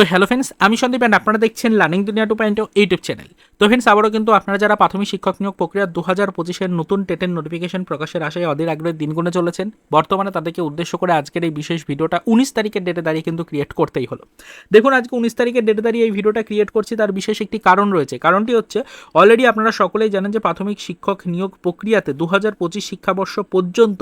তো hello friends আমি Sandeep and আপনারা দেখছেন লার্নিং দুনিয়া টু পয়েন্ট ইউটিউব চ্যানেল তো ফ্রেন্ডস আবারও কিন্তু আপনারা যারা প্রাথমিক শিক্ষক নিয়োগ প্রক্রিয়া দু হাজার পঁচিশের নতুন টেটের নোটিফিকেশন প্রকাশের আশায় অধীর আগ্রহের দিন গুনে চলেছেন, বর্তমানে তাদেরকে উদ্দেশ্য করে আজকের এই বিশেষ ভিডিওটা উনিশ তারিখের ডেটে দাঁড়িয়ে কিন্তু ক্রিয়েট করতেই হলো। দেখুন, আজকে উনিশ তারিখের ডেটে দাঁড়িয়ে এই ভিডিওটা ক্রিয়েট করছি, তার বিশেষ একটি কারণ রয়েছে। কারণটি হচ্ছে অলরেডি আপনারা সকলেই জানেন যে প্রাথমিক শিক্ষক নিয়োগ প্রক্রিয়াতে দু হাজার পঁচিশ শিক্ষাবর্ষ পর্যন্ত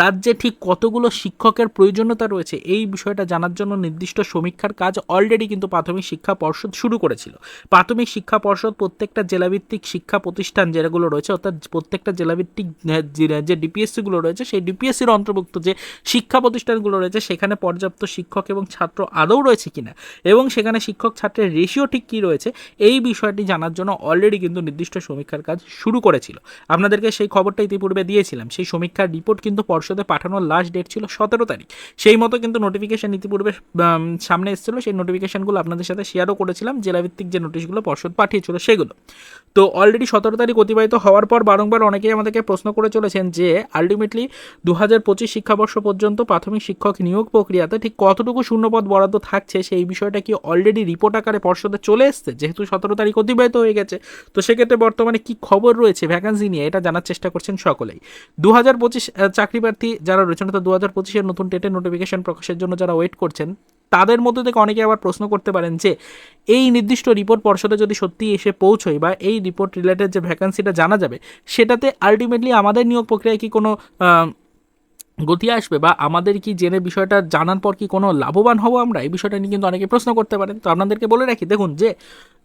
রাজ্যে ঠিক কতগুলো শিক্ষকের প্রয়োজনীয়তা রয়েছে, এই বিষয়টা জানার জন্য নির্দিষ্ট সমীক্ষার কাজ অলরেডি কিন্তু প্রাথমিক শিক্ষা পর্ষদ শুরু করেছিল। প্রাথমিক শিক্ষা পর্ষদ প্রত্যেকটা জেলাভিত্তিক শিক্ষা প্রতিষ্ঠান যেগুলো রয়েছে, অর্থাৎ প্রত্যেকটা জেলাভিত্তিক যে- ডিপিএসসিগুলো রয়েছে, সেই ডিপিএসসির অন্তর্ভুক্ত যে শিক্ষা প্রতিষ্ঠানগুলো রয়েছে, সেখানে পর্যাপ্ত শিক্ষক এবং ছাত্র আদৌ রয়েছে কিনা এবং সেখানে শিক্ষক ছাত্রের রেশিও ঠিক কী রয়েছে, এই বিষয়টি জানার জন্য অলরেডি কিন্তু নির্দিষ্ট সমীক্ষার কাজ শুরু করেছিল। আপনাদেরকে সেই খবরটা ইতিপূর্বে দিয়েছিলাম। সেই সমীক্ষার রিপোর্ট কিন্তু পর্ষদে পাঠানোর লাস্ট ডেট ছিল সতেরো তারিখ। সেই মতো কিন্তু নোটিফিকেশন ইতিপূর্বে সামনে এসেছিল, সেই নোটিফিকেশনগুলো আপনাদের সাথে শেয়ারও করেছিলাম, জেলাভিত্তিক যে নোটিশগুলো পর্ষদ পাঠিয়েছিল সেগুলো। তো অলরেডি সতেরো তারিখ অতিবাহিত হওয়ার পর বারংবার অনেকেই আমাদেরকে প্রশ্ন করে চলেছেন যে আলটিমেটলি দু হাজার পঁচিশ শিক্ষাবর্ষ পর্যন্ত প্রাথমিক শিক্ষক নিয়োগ প্রক্রিয়াতে ঠিক কতটুকু শূন্যপদ বরাদ্দ থাকছে সেই বিষয়টা কি অলরেডি রিপোর্ট আকারে পর্ষদে চলে এসছে? যেহেতু সতেরো তারিখ অতিবাহিত হয়ে গেছে। তো সেক্ষেত্রে বর্তমানে কি খবর রয়েছে ভ্যাকান্সি নিয়ে? এটা জানার চেষ্টা করছেন সকলেই। দু হাজার পঁচিশ চাকরি প্রার্থী যারা রয়েছেন, অর্থাৎ দু হাজার পঁচিশের নতুন টেটের নোটিফিকেশন প্রকাশের জন্য যারা ওয়েট করছেন তাদের মধ্যে থেকে অনেকে আবার প্রশ্ন করতে পারেন যে, এই নির্দিষ্ট রিপোর্ট পর্ষদে যদি সত্যি এসে পৌঁছয় বা এই রিপোর্ট রিলেটেড যে ভ্যাকান্সিটা জানা যাবে, সেটাতে আলটিমেটলি আমাদের নিয়োগ প্রক্রিয়ায় কি কোনো গতি আসবে বা আমাদের কি জেনে বিষয়টা জানার পর কি কোনো লাভবান হব আমরা? এই বিষয়টা নিয়ে কিন্তু অনেকে প্রশ্ন করতে পারেন। তো আপনাদেরকে বলে রাখি, দেখুন যে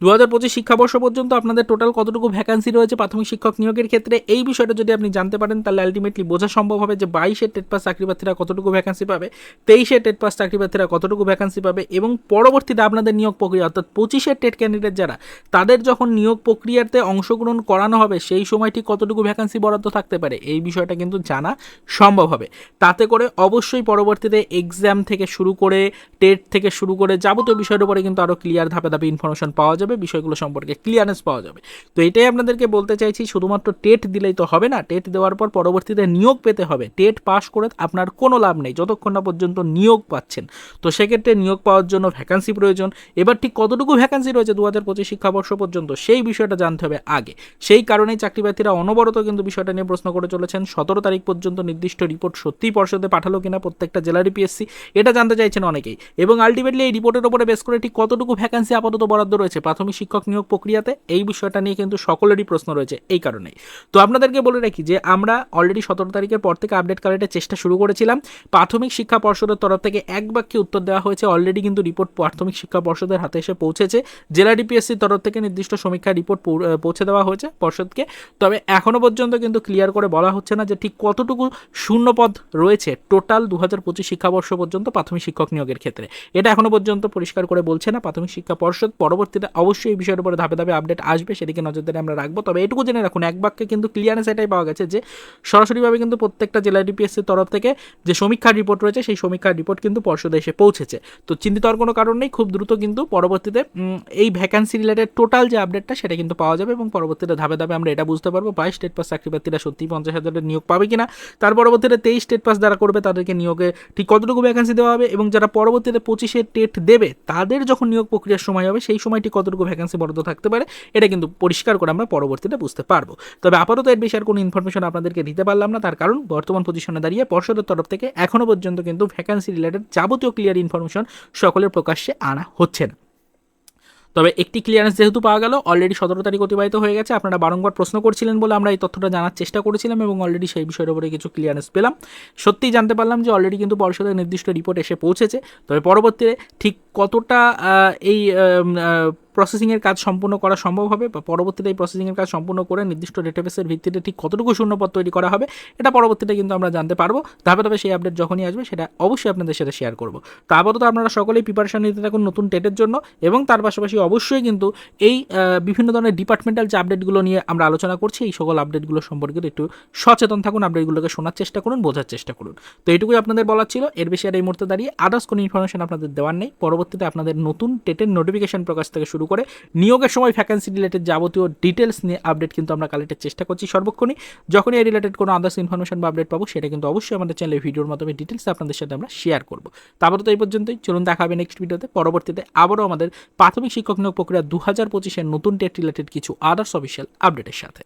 দু হাজার পঁচিশ শিক্ষাবর্ষ পর্যন্ত আপনাদের টোটাল কতটুকু ভ্যাকান্সি রয়েছে প্রাথমিক শিক্ষক নিয়োগের ক্ষেত্রে, এই বিষয়টা যদি আপনি জানতে পারেন, তাহলে আলটিমেটলি বোঝা সম্ভব হবে যে বাইশের টেট পাস চাকরি প্রার্থীরা কতটুকু ভ্যাকান্সি পাবে, তেইশের টেট পাস চাকরি প্রার্থীরা কতটুকু ভ্যাকান্সি পাবে এবং পরবর্তীতে আপনাদের নিয়োগ প্রক্রিয়া, অর্থাৎ পঁচিশের টেট ক্যান্ডিডেট যারা, তাদের যখন নিয়োগ প্রক্রিয়াতে অংশগ্রহণ করানো হবে, সেই সময়টি কতটুকু ভ্যাকান্সি বরাদ্দ থাকতে পারে, এই বিষয়টা কিন্তু জানা সম্ভব হবে। তাতে করে অবশ্যই পরবর্তীতে এক্সাম থেকে শুরু করে টেট থেকে শুরু করে যাবতীয় বিষয়ের উপরে কিন্তু আরও ক্লিয়ার ধাপে ধাপে ইনফরমেশন পাওয়া যাবে, বিষয়গুলো সম্পর্কে ক্লিয়ারেন্স পাওয়া যাবে। তো এটাই আপনাদেরকে বলতে চাইছি, শুধুমাত্র টেট দিলেই তো হবে না টেট দেওয়ার পর পরবর্তীতে নিয়োগ পেতে হবে। টেট পাস করে আপনার কোনো লাভ নেই, যতক্ষণ না পর্যন্ত নিয়োগ পাচ্ছেন। তো সেক্ষেত্রে নিয়োগ পাওয়ার জন্য ভ্যাকান্সি প্রয়োজন। এবার ঠিক কতটুকু ভ্যাকান্সি রয়েছে দু হাজার পঁচিশ শিক্ষাবর্ষ পর্যন্ত, সেই বিষয়টা জানতে হবে আগে। সেই কারণেই চাকরি প্রার্থীরা অনবরত কিন্তু বিষয়টা নিয়ে প্রশ্ন করে চলেছেন। সতেরো তারিখ পর্যন্ত নির্দিষ্ট রিপোর্ট সত্যিই পর্ষদে পাঠালো কিনা প্রত্যেকটা জেলার পিএসসি এটা জানতে চাইছেন অনেকেই। এবং আলটিমেটলি এই রিপোর্টের উপরে বেস করে ঠিক কতটুকু ভ্যাকান্সি আপাতত বরাদ্দ রয়েছে প্রাথমিক শিক্ষক নিয়োগ প্রক্রিয়াতে, এই বিষয়টা নিয়ে কিন্তু সকলেরই প্রশ্ন রয়েছে এই কারণেই। তো আপনাদেরকে বলে রাখি যে আমরা অলরেডি সতেরো তারিখের পর থেকে আপডেট কালেক্টের চেষ্টা শুরু করেছিলাম। প্রাথমিক শিক্ষা পর্ষদের তরফ থেকে এক বাক্যে উত্তর দেওয়া হয়েছে অলরেডি কিন্তু রিপোর্ট প্রাথমিক শিক্ষা পর্ষদের হাতে এসে পৌঁছেছে। জেলা ডিপিএসসির তরফ থেকে নির্দিষ্ট সমীক্ষা রিপোর্ট পৌঁছে দেওয়া হয়েছে পর্ষদকে। তবে এখনও পর্যন্ত কিন্তু ক্লিয়ার করে বলা হচ্ছে না যে ঠিক কতটুকু শূন্যপদ রয়েছে টোটাল দু হাজার পঁচিশ শিক্ষাবর্ষ পর্যন্ত প্রাথমিক শিক্ষক নিয়োগের ক্ষেত্রে। এটা এখনও পর্যন্ত পরিষ্কার করে বলছে না প্রাথমিক শিক্ষা পর্ষদ। পরবর্তীতে অবশ্যই এই বিষয়ের উপরে ধাপে ধাপে আপডেট আসবে, সেদিকে নজরদারি আমরা রাখব। তবে এটুকু জেনে রাখুন, এক বাক্যে কিন্তু ক্লিয়ারেন্স এটাই পাওয়া গেছে যে, সরাসরিভাবে কিন্তু প্রত্যেকটা জেলা ডিপিএসসির তরফ থেকে যে সমীক্ষার রিপোর্ট রয়েছে, সেই সমীক্ষার রিপোর্ট কিন্তু পর্ষদে এসে পৌঁছেছে। তো চিন্তিত হওয়ার কোনো কারণ নেই, খুব দ্রুত কিন্তু পরবর্তীতে এই ভ্যাকান্সি রিলেটেড টোটাল যে আপডেটটা সেটা কিন্তু পাওয়া যাবে এবং পরবর্তীতে ধাপে ধাপে আমরা এটা বুঝতে পারব, বাইশ স্টেট পাস চাকরি প্রার্থীরা সত্যি পঞ্চাশ হাজারের নিয়োগ পাবে কিনা। তার পরবর্তীতে তেইশ স্টেট পাস যারা করবে তাদেরকে নিয়োগে ঠিক কতটুকু ভ্যাকান্সি দেওয়া হবে এবং যারা পরবর্তীতে পঁচিশে টেট দেবে, তাদের যখন নিয়োগ প্রক্রিয়ার সময় হবে, সেই সময়টি কতটুকু ভ্যাকান্সি বরাদ্দ থাকতে পারে, এটা কিন্তু পরিষ্কার করে আমরা পরবর্তীতে বুঝতে পারব। তবে আপাতত এর বিষয়ে কোনো ইনফরমেশন আপনাদেরকে দিতে পারলাম না, তার কারণ বর্তমান পজিশনে দাঁড়িয়ে পর্ষদের তরফ থেকে এখনও পর্যন্ত কিন্তু ভ্যাকান্সি রিলেটেড যাবতীয় ক্লিয়ার ইনফরমেশন সকলের প্রকাশ্যে আনা হচ্ছে না। তবে একটি ক্লিয়ারেন্স যেহেতু পাওয়া গেল অলরেডি সতেরো তারিখ অতিবাহিত হয়ে গেছে। আপনারা বারংবার প্রশ্ন করছিলেন বলে আমরা এই তথ্যটা জানার চেষ্টা করেছিলাম এবং অলরেডি সেই বিষয়ের উপরে কিছু ক্লিয়ারেন্স পেলাম। সত্যিই জানতে পারলাম যে অলরেডি কিন্তু পরিষদের নির্দিষ্ট রিপোর্ট এসে পৌঁছেছে। তবে পরবর্তীতে ঠিক কতটা এই প্রসেসিংয়ের কাজ সম্পূর্ণ করা সম্ভব হবে বা পরবর্তীতে এই প্রসেসিংয়ের কাজ সম্পূর্ণ করে নির্দিষ্ট ডেটাবেসের ভিত্তিতে ঠিক কতটুকু শূন্যপদ তৈরি করা হবে, এটা পরবর্তীতে কিন্তু আমরা জানতে পারব। ধাপে ধাপে সেই আপডেট যখনই আসবে, সেটা অবশ্যই আপনাদের সাথে শেয়ার করব। তো আপাতত আপনারা সকলেই প্রিপারেশন নিতে থাকুন নতুন টেটের জন্য এবং তার পাশাপাশি অবশ্যই কিন্তু এই বিভিন্ন ধরনের ডিপার্টমেন্টাল যে আপডেটগুলো নিয়ে আমরা আলোচনা করছি, এই সকল আপডেটগুলো সম্পর্কে একটু সচেতন থাকুন আপডেটগুলোকে শোনার চেষ্টা করুন, বোঝার চেষ্টা করুন। তো এইটুকুই আপনাদের বলার ছিল, এর বেশি আর এই মুহূর্তে দাঁড়িয়ে আদার্স কোনো ইনফরমেশন আপনাদের দেওয়ার নেই। পরবর্তীতে আপনাদের নতুন টেটের নোটিফিকেশন প্রকাশ থেকে শুরু শুরু করে নিয়োগের সময় ভ্যাকেন্সি রিলেটেড যাবতীয় ডিটেলস নিয়ে আপডেট কিন্তু আমরা কালেক্টের চেষ্টা করছি সর্বক্ষণই। যখনই এই রিলেটেড কোনো আদার্স ইনফরমেশন বা আপডেট পাবো, সেটা কিন্তু অবশ্যই আমাদের চ্যানেলে ভিডিওর মাধ্যমে ডিটেলস আপনাদের সাথে আমরা শেয়ার করব। তারপরে তো এই পর্যন্তই। চলুন দেখা হবে নেক্সট ভিডিওতে পরবর্তীতে আবারও আমাদের প্রাথমিক শিক্ষক নিয়োগ প্রক্রিয়া দু হাজার পঁচিশের নতুন টেট রিলেটেড কিছু আদার্স অফিসিয়াল আপডেটের সাথে।